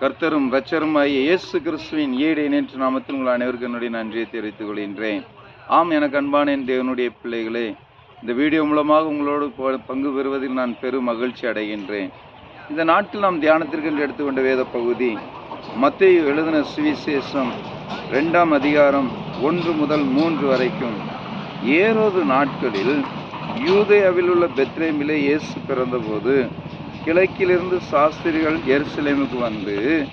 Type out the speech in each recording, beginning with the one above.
கர்த்தரும் இரட்சருமாகிய இயேசு கிறிஸ்துவின் ஈடு நேற்று நாமத்தில் உங்கள் அனைவருக்கும் என்னுடைய நன்றியை தெரிவித்துக் கொள்கின்றேன். ஆம் எனக்கு அன்பான என் தேவனுடைய பிள்ளைகளே இந்த வீடியோ மூலமாக உங்களோடு பங்கு பெறுவதில் நான் பெரும் மகிழ்ச்சி அடைகின்றேன். இந்த நாட்டில் நாம் தியானத்திற்கென்று எடுத்துக்கொண்ட வேத பகுதி மத்திய எழுதின சுவிசேஷம் ரெண்டாம் அதிகாரம் ஒன்று முதல் மூன்று வரைக்கும். ஏரோது நாட்களில் யூதேயாவில் உள்ள பெத்ரேமிலே இயேசு பிறந்தபோது கிழக்கிலிருந்து சாஸ்திரிகள் எருசலேமுக்கு வந்து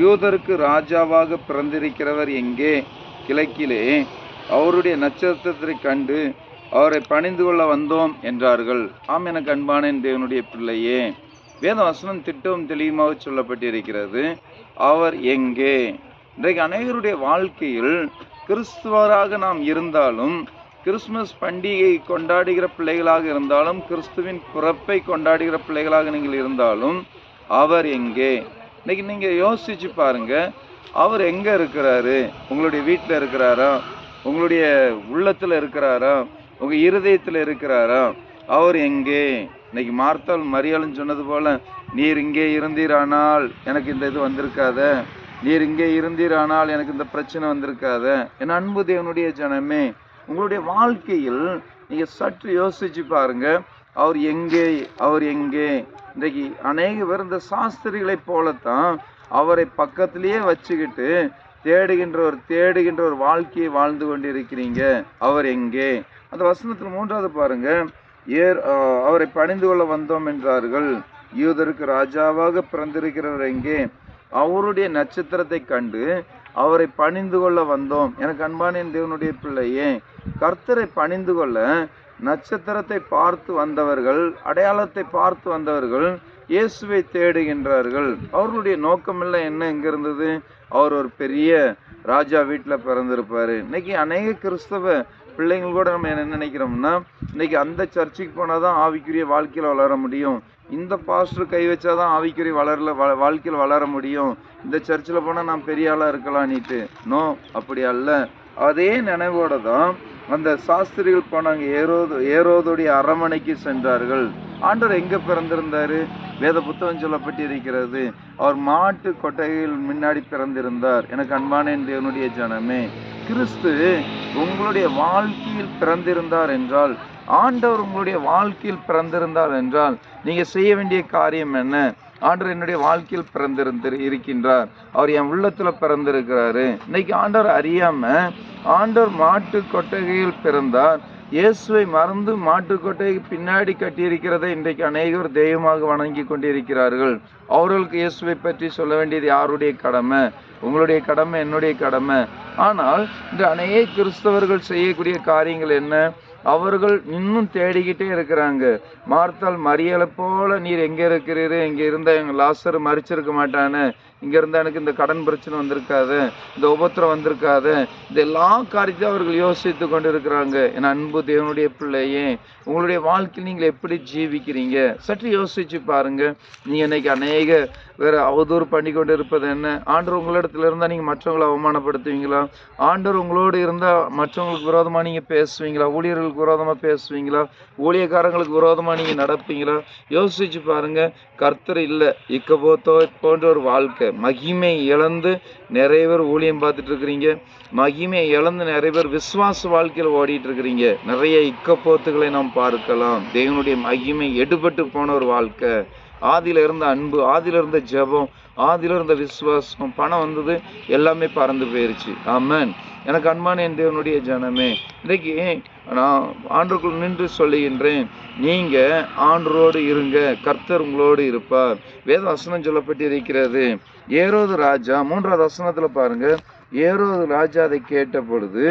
யூதருக்கு ராஜாவாக பிறந்திருக்கிறவர் எங்கே? கிழக்கிலே. அவருடைய நட்சத்திரத்தை கண்டு அவரை பணிந்து கொள்ள வந்தோம் என்றார்கள். ஆம் எனக்கு அன்பான தேவனுடைய பிள்ளையே. வேத வசனம் திட்டவும் தெளிவுமாக சொல்லப்பட்டிருக்கிறது. அவர் எங்கே? இன்றைக்கு அநேகருடைய வாழ்க்கையில் கிறிஸ்துவராக நாம் இருந்தாலும் கிறிஸ்துமஸ் பண்டிகை கொண்டாடுகிற பிள்ளைகளாக இருந்தாலும் கிறிஸ்துவின் பிறப்பை கொண்டாடுகிற பிள்ளைகளாக நீங்கள் இருந்தாலும் அவர் எங்கே? இன்னைக்கு நீங்கள் யோசிச்சு பாருங்க அவர் எங்கே இருக்கிறாரு? உங்களுடைய வீட்டில் இருக்கிறாரா? உங்களுடைய உள்ளத்தில் இருக்கிறாரா? உங்கள் இருதயத்தில் இருக்கிறாரா? அவர் எங்கே? இன்னைக்கு மார்த்தால் மரியாளும் சொன்னது போல நீர் இங்கே இருந்தீரானால் எனக்கு இந்த இது வந்திருக்காத. நீர் இங்கே இருந்தீரானால் எனக்கு இந்த பிரச்சனை வந்திருக்காத. என் அன்பு தேவனுடைய ஜனமே உங்களுடைய வாழ்க்கையில் நீங்கள் சற்று யோசிச்சு பாருங்க. அவர் எங்கே அவர் எங்கே? இன்றைக்கு அநேக பேர் இந்த சாஸ்திரிகளைப் போலத்தான் அவரை பக்கத்திலேயே வச்சுக்கிட்டு தேடுகின்ற ஒரு தேடுகின்ற ஒரு வாழ்க்கையை வாழ்ந்து கொண்டிருக்கிறீங்க. அவர் எங்கே? அந்த வசனத்தில் மூன்றாவது பாருங்க. ஏர் அவரை பணிந்து கொள்ள வந்தோம் என்றார்கள். யூதருக்கு ராஜாவாக பிறந்திருக்கிறவர் எங்கே? அவருடைய நட்சத்திரத்தை கண்டு அவரை பணிந்து கொள்ள வந்தோம். எனக்கு அன்பான என் தேவனுடைய பிள்ளையே கர்த்தரை பணிந்து கொள்ள நட்சத்திரத்தை பார்த்து வந்தவர்கள் அடையாளத்தை பார்த்து வந்தவர்கள் இயேசுவை தேடுகின்றார்கள். அவர்களுடைய நோக்கமெல்லாம் என்ன எங்கே இருந்தது? அவர் ஒரு பெரிய ராஜா வீட்டில் பிறந்திருப்பார். இன்னைக்கு அநேக கிறிஸ்தவ பிள்ளைங்கள் கூட நம்ம என்ன நினைக்கிறோம்னா இன்னைக்கு அந்த சர்ச்சுக்கு போனால் தான் ஆவிக்குரிய வாழ்க்கையில் வளர முடியும். இந்த பாஸ்டர் கை வச்சாதான் ஆவிக்குரிய வளரல வ- வாழ்க்கையில் வளர முடியும். இந்த சர்ச்சில் போனால் நான் பெரிய ஆளாக இருக்கலான்னுட்டு நோ அப்படி அல்ல. அதே நினைவோட தான் அந்த சாஸ்திரிகள் போனாங்க. ஏரோது ஏரோதுடைய அரமனைக்கு சென்றார்கள். ஆண்டவர் எங்கே பிறந்திருந்தார்? வேத புத்தகம் சொல்லப்பட்டிருக்கிறது. அவர் மாட்டு கொட்டகையில் முன்னாடி பிறந்திருந்தார். எனக்கு அன்பான என் தேவனுடைய ஜனமே கிறிஸ்து உங்களுடைய வாழ்க்கையில் பிறந்திருந்தார் என்றால் ஆண்டவர் உங்களுடைய வாழ்க்கையில் பிறந்திருந்தார் என்றால் நீங்கள் செய்ய வேண்டிய காரியம் என்ன? ஆண்டவர் என்னுடைய வாழ்க்கையில் பிறந்திருந்து இருக்கின்றார். அவர் என் உள்ளத்தில் பிறந்திருக்கிறாரு. இன்னைக்கு ஆண்டவர் அறியாமல் ஆண்டவர் மாட்டு கொட்டகையில் பிறந்தார். இயேசுவை மறந்து மாட்டு பின்னாடி கட்டியிருக்கிறதை இன்றைக்கு அநேகர் தெய்வமாக வணங்கி கொண்டிருக்கிறார்கள். அவர்களுக்கு இயேசுவை பற்றி சொல்ல வேண்டியது யாருடைய கடமை? உங்களுடைய கடமை என்னுடைய கடமை. ஆனால் இந்த அநேக கிறிஸ்தவர்கள் செய்யக்கூடிய காரியங்கள் என்ன? அவர்கள் இன்னும் தேடிக்கிட்டே இருக்கிறாங்க. மார்த்தால் மறியலை போல நீர் எங்கே இருக்கிறீர்? எங்கே இருந்தால் எங்கள் லாசர் மறிச்சிருக்க மாட்டானே. இங்கே இருந்தால் எனக்கு இந்த கடன் பிரச்சனை வந்திருக்காது இந்த உபத்திரம் வந்திருக்காது. இந்த எல்லா காரியத்தையும் அவர்கள் யோசித்து கொண்டு இருக்கிறாங்க என் அன்பு தேவனுடைய பிள்ளையே உங்களுடைய வாழ்க்கையில் நீங்கள் எப்படி ஜீவிக்கிறீங்க? சற்று யோசித்து பாருங்கள் நீங்கள் இன்னைக்கு அநேக வேறு அவதூறு பண்ணி கொண்டு இருப்பது என்ன? ஆண்டவர் உங்களிடத்துல இருந்தால் நீங்கள் மற்றவங்களை அவமானப்படுத்துவீங்களா? ஆண்டவர் உங்களோடு இருந்தால் மற்றவங்களுக்கு விரோதமாக நீங்கள் பேசுவீங்களா? ஊழியர்களுக்கு விரோதமாக பேசுவீங்களா? ஊழியக்காரங்களுக்கு விரோதமாக நீங்கள் நடப்பீங்களா? யோசிச்சு பாருங்கள் கர்த்தர் இல்லை. இக்கபோத்தோ போன்ற ஒரு வாழ்க்கை. மகிமை இழந்து நிறைய பேர் ஊழியம் பார்த்துட்டு இருக்கிறீங்க மகிமை இழந்து நிறைய பேர் விசுவாச வாழ்க்கையில் ஓடிட்டு இருக்கிறீங்க நிறைய இக்கப்போத்துகளை நாம் பார்க்கலாம். தேவனுடைய மகிமை எடுபட்டு போன ஒரு வாழ்க்கை. ஆதியில் இருந்த அன்பு ஆதியில் இருந்த ஜெபம் ஆதியில் இருந்த விசுவாசம் பணம் வந்தது எல்லாமே பறந்து போயிருச்சு. ஆமன். எனக்கு அன்பான என் தேவனுடைய ஜனமே இன்றைக்கு நான் ஆண்டுக்குள் நின்று சொல்லுகின்றேன் நீங்கள் ஆண்டரோடு இருங்க கர்த்தர் உங்களோடு இருப்பார். வேத வசனம் சொல்லப்பட்டு இருக்கிறது ஏரோது ராஜா மூன்றாவது வசனத்தில் பாருங்கள் ஏரோது ராஜா அதை கேட்ட பொழுது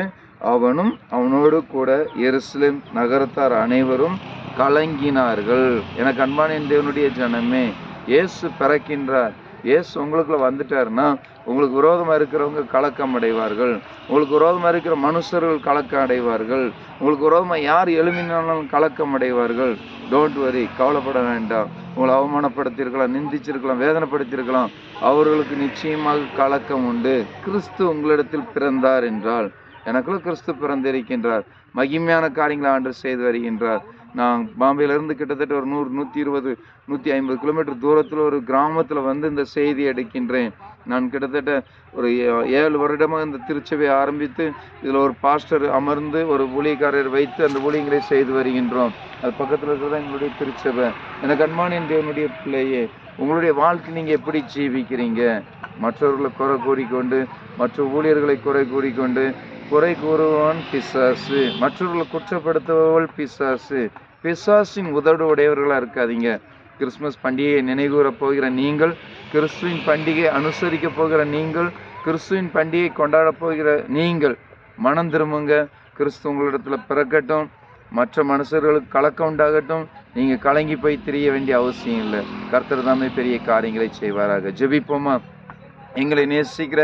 அவனும் அவனோடு கூட எருசலேம் நகரத்தார் அனைவரும் கலங்கினார்கள். எனக்கு அன்பான என் தேவனுடைய ஜனமே இயேசு பிறக்கின்றார். இயேசு உங்களுக்குள்ள வந்துட்டாருன்னா உங்களுக்கு விரோதமாக இருக்கிறவங்க கலக்கம் அடைவார்கள். உங்களுக்கு விரோதமாக இருக்கிற மனுஷர்கள் கலக்கம் அடைவார்கள். உங்களுக்கு விரோதமாக யார் எழுமினாலும் கலக்கம் அடைவார்கள். டோன்ட் வரி கவலைப்பட வேண்டாம். உங்களை அவமானப்படுத்தியிருக்கலாம் நிந்திச்சிருக்கலாம் வேதனைப்படுத்தியிருக்கலாம். அவர்களுக்கு நிச்சயமாக கலக்கம் உண்டு. கிறிஸ்து உங்களிடத்தில் பிறந்தார் என்றால் எனக்குள்ள கிறிஸ்து பிறந்திருக்கின்றார். மகிமையான காரியங்களை ஆண்டு செய்து வருகின்றார். நான் பாம்பேலேருந்து கிட்டத்தட்ட ஒரு நூறு நூற்றி இருபது நூற்றி ஐம்பது கிலோமீட்டர் தூரத்தில் ஒரு கிராமத்தில் வந்து இந்த செய்தி எடுக்கின்றேன். நான் கிட்டத்தட்ட ஒரு ஏ- ஏழு வருடமாக இந்த திருச்சபையை ஆரம்பித்து இதில் ஒரு பாஸ்டர் அமர்ந்து ஒரு ஊழியக்காரர் வைத்து அந்த ஊழியங்களை செய்து வருகின்றோம். அது பக்கத்தில் இருக்கிறதா எங்களுடைய திருச்சபை. எனக்கு அன்பானின் தேவனுடைய பிள்ளையே உங்களுடைய வாழ்க்கை நீங்கள் எப்படி ஜீவிக்கிறீங்க? மற்றவர்களை குறை கூறிக்கொண்டு மற்ற ஊழியர்களை குறை கூறிக்கொண்டு குறை கூறுபவன் பிசாசு. மற்றவர்களை குற்றப்படுத்துபவள் பிசாசு. பிசாசின் உதடு உடையவர்களாக இருக்காதீங்க. கிறிஸ்மஸ் பண்டிகையை நினைவுகூர போகிற நீங்கள் கிறிஸ்துவின் பண்டிகையை அனுசரிக்க போகிற நீங்கள் கிறிஸ்துவின் பண்டிகை கொண்டாடப் போகிற நீங்கள் மனம் திரும்புங்க. கிறிஸ்து உங்களிடத்தில் பிறக்கட்டும். மற்ற மனுஷர்களுக்கு கலக்கம் உண்டாகட்டும். நீங்கள் கலங்கி போய் திரிய வேண்டிய அவசியம் இல்லை. கர்த்தர் தாமே பெரிய காரியங்களை செய்வாராக. ஜெபிப்போமா? எங்களை நேசிக்கிற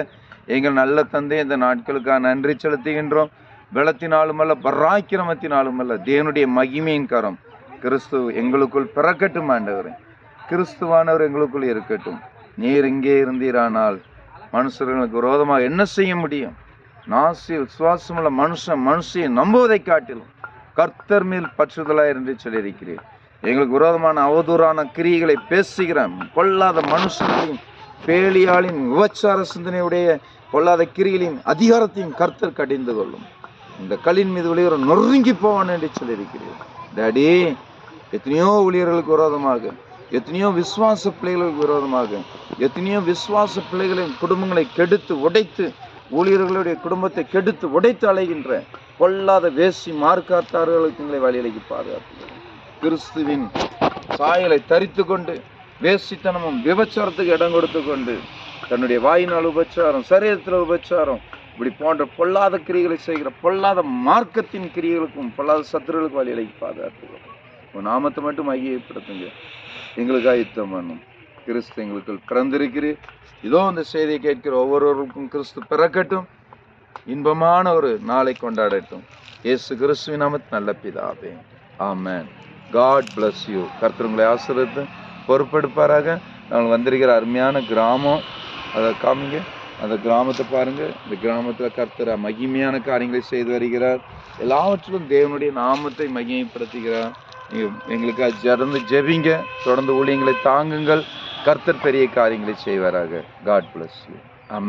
எங்கள் நல்ல தந்தை இந்த நாட்களுக்காக நன்றி செலுத்துகின்றோம். வெள்ளத்தினாலும் அல்ல பராக்கிரமத்தினாலும் அல்ல தேவனுடைய மகிமையின் கரம் கிறிஸ்து எங்களுக்குள் பிறக்கட்டும் ஆண்டவரே. கிறிஸ்துவானவர் எங்களுக்குள் இருக்கட்டும். நீர் இங்கே இருந்தீரானால் மனுஷர்களுக்கு விரோதமாக என்ன செய்ய முடியும்? நாசி விசுவாசமுள்ள மனுஷன் மனுஷையை நம்புவதை காட்டிலும் கர்த்தர் மேல் பற்றுதலாக என்று சொல்லியிருக்கிறேன் எங்களுக்கு விரோதமான அவதூறான கிரியைகளை பேசுகிறேன். கொல்லாத மனுஷனையும் பேலியாளின் விபச்சார சிந்தனையுடைய பொல்லாத கிரிகளின் அதிகாரத்தையும் கர்த்தர் கடிந்து கொள்ளும். இந்த கல்லின் மீது விளையாட நொறுங்கி போவான் என்று சொல்லியிருக்கிறீர்கள். டேடி எத்தனையோ ஊழியர்களுக்கு விரோதமாக எத்தனையோ விசுவாச பிள்ளைகளுக்கு விரோதமாக எத்தனையோ விசுவாச பிள்ளைகளின் குடும்பங்களை கெடுத்து உடைத்து ஊழியர்களுடைய குடும்பத்தை கெடுத்து உடைத்து அலைகின்ற கொள்ளாத வேசி மார்க்காத்தார்களுக்கு எங்களை வழியலைக்கு பாதுகாப்பு கிறிஸ்துவின் சாயலை தரித்து கொண்டு வேசித்தனமும் விபச்சாரத்துக்கு இடம் கொடுத்து கொண்டு தன்னுடைய வாயினால் உபச்சாரம் சரீரத்தில் உபச்சாரம் இப்படி போன்ற பொல்லாத கிரிகளை செய்கிற பொல்லாத மார்க்கத்தின் கிரிகளுக்கும் பொல்லாத சத்துருகளுக்கு வழியலைக்கு பாதுகாத்துக்கிறோம் உன் நாமத்தை மட்டும் ஐயப்படுத்துங்க. எங்களுக்காக ஆயுத்தம் பண்ணும். கிறிஸ்து எங்களுக்கு பிறந்திருக்கிறீர். இதோ இந்த செய்தியை கேட்கிற ஒவ்வொருவருக்கும் கிறிஸ்து பிறக்கட்டும். இன்பமான ஒரு நாளை கொண்டாடட்டும். இயேசு கிறிஸ்துவின் நாமத்து நல்ல பிதாவே. ஆமேன். காட் பிளஸ் யூ கர்த்தர் உங்களை பொறுப்பெடுப்பாராக. நாங்கள் வந்திருக்கிற அருமையான கிராமம். அதை காமிங்க. அந்த கிராமத்தை பாருங்கள் இந்த கிராமத்தில் கர்த்தர் மகிமையான காரியங்களை செய்து வருகிறார். எல்லாவற்றிலும் தேவனுடைய நாமத்தை மகிமைப்படுத்துகிறார். எங்களுக்கு ஜறந்து ஜெபிங்க. தொடர்ந்து ஊழியங்களை தாங்குங்கள். கர்த்தர் பெரிய காரியங்களை செய்வாராக. God bless you